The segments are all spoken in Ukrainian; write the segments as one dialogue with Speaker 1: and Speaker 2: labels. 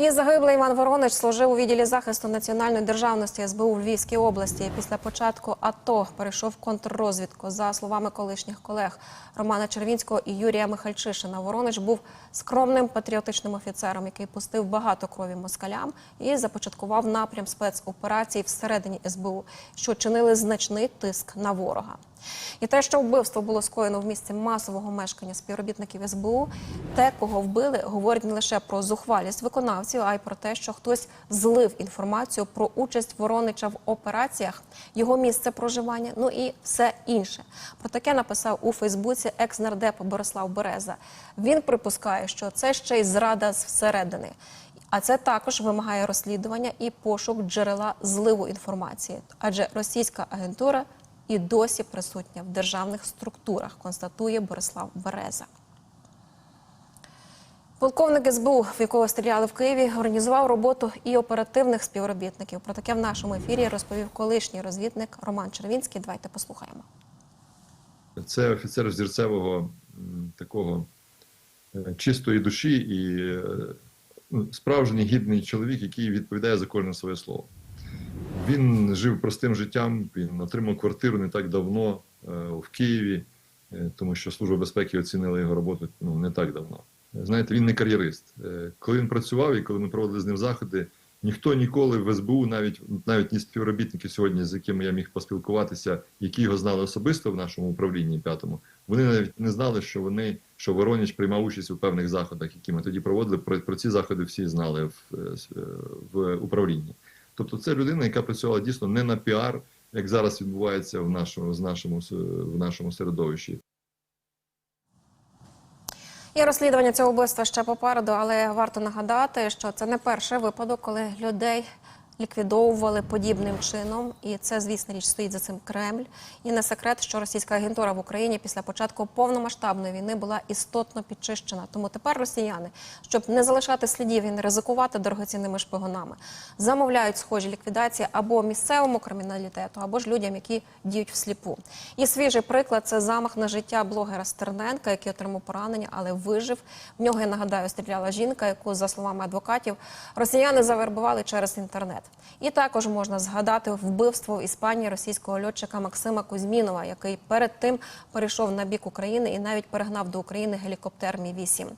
Speaker 1: І загиблий Іван Воронич служив у відділі захисту національної державності СБУ в Львівській області. Після початку АТО перейшов контррозвідку. За словами колишніх колег Романа Червінського і Юрія Михальчишина, Воронич був скромним патріотичним офіцером, який пустив багато крові москалям і започаткував напрям спецоперацій всередині СБУ, що чинили значний тиск на ворога. І те, що вбивство було скоєно в місці масового мешкання співробітників СБУ, те, кого вбили, говорить не лише про зухвалість виконавців, а й про те, що хтось злив інформацію про участь Воронича в операціях, його місце проживання, ну і все інше. Про таке написав у Фейсбуці екс-нардеп Борислав Береза. Він припускає, що це ще й зрада зсередини. А це також вимагає розслідування і пошук джерела зливу інформації, адже російська агентура і досі присутня в державних структурах, констатує Борислав Береза. Полковник СБУ, в якого стріляли в Києві, організував роботу і оперативних співробітників. Про таке в нашому ефірі розповів колишній розвідник Роман Червінський. Давайте послухаємо.
Speaker 2: Це офіцер зірцевого такого е, чистої душі і е, ну, справжній гідний чоловік, який відповідає за кожне своє слово. Він жив простим життям, він отримав квартиру не так давно е, в Києві, е, тому що Служба безпеки оцінила його роботу ну, не так давно. Знаєте, він не кар'єрист. Е, Коли він працював і коли ми проводили з ним заходи, ніхто ніколи в СБУ, навіть навіть ні співробітники сьогодні, з якими я міг поспілкуватися, які його знали особисто в нашому управлінні п'ятому, вони навіть не знали, що вони що Вороніч приймав участь у певних заходах, які ми тоді проводили. Про, про ці заходи всі знали в, в управлінні. Тобто, це людина, яка працювала дійсно не на піар, як зараз відбувається в нашому з нашому в нашому середовищі.
Speaker 1: І розслідування цього вбивства ще попереду, але варто нагадати, що це не перший випадок, коли людей ліквідовували подібним чином, і це, звісно, річ стоїть за цим Кремль. І не секрет, що російська агентура в Україні після початку повномасштабної війни була істотно підчищена. Тому тепер росіяни, щоб не залишати слідів і не ризикувати дорогоцінними шпигунами, замовляють схожі ліквідації або місцевому криміналітету, або ж людям, які діють всліпу. І свіжий приклад це замах на життя блогера Стерненка, який отримав поранення, але вижив. В нього я нагадаю, стріляла жінка, яку, за словами адвокатів, росіяни завербували через інтернет. І також можна згадати вбивство в Іспанії російського льотчика Максима Кузьмінова, який перед тим перейшов на бік України і навіть перегнав до України гелікоптер Мі 8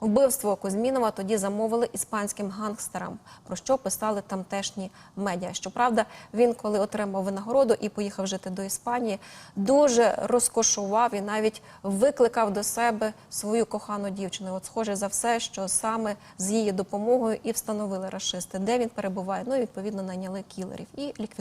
Speaker 1: Вбивство Кузьмінова тоді замовили іспанським гангстерам, про що писали тамтешні медіа. Щоправда, він, коли отримав винагороду і поїхав жити до Іспанії, дуже розкошував і навіть викликав до себе свою кохану дівчину. От, схоже за все, що саме з її допомогою і встановили рашисти, де він перебуває. Ну і відповідно найняли кілерів і ліквідували.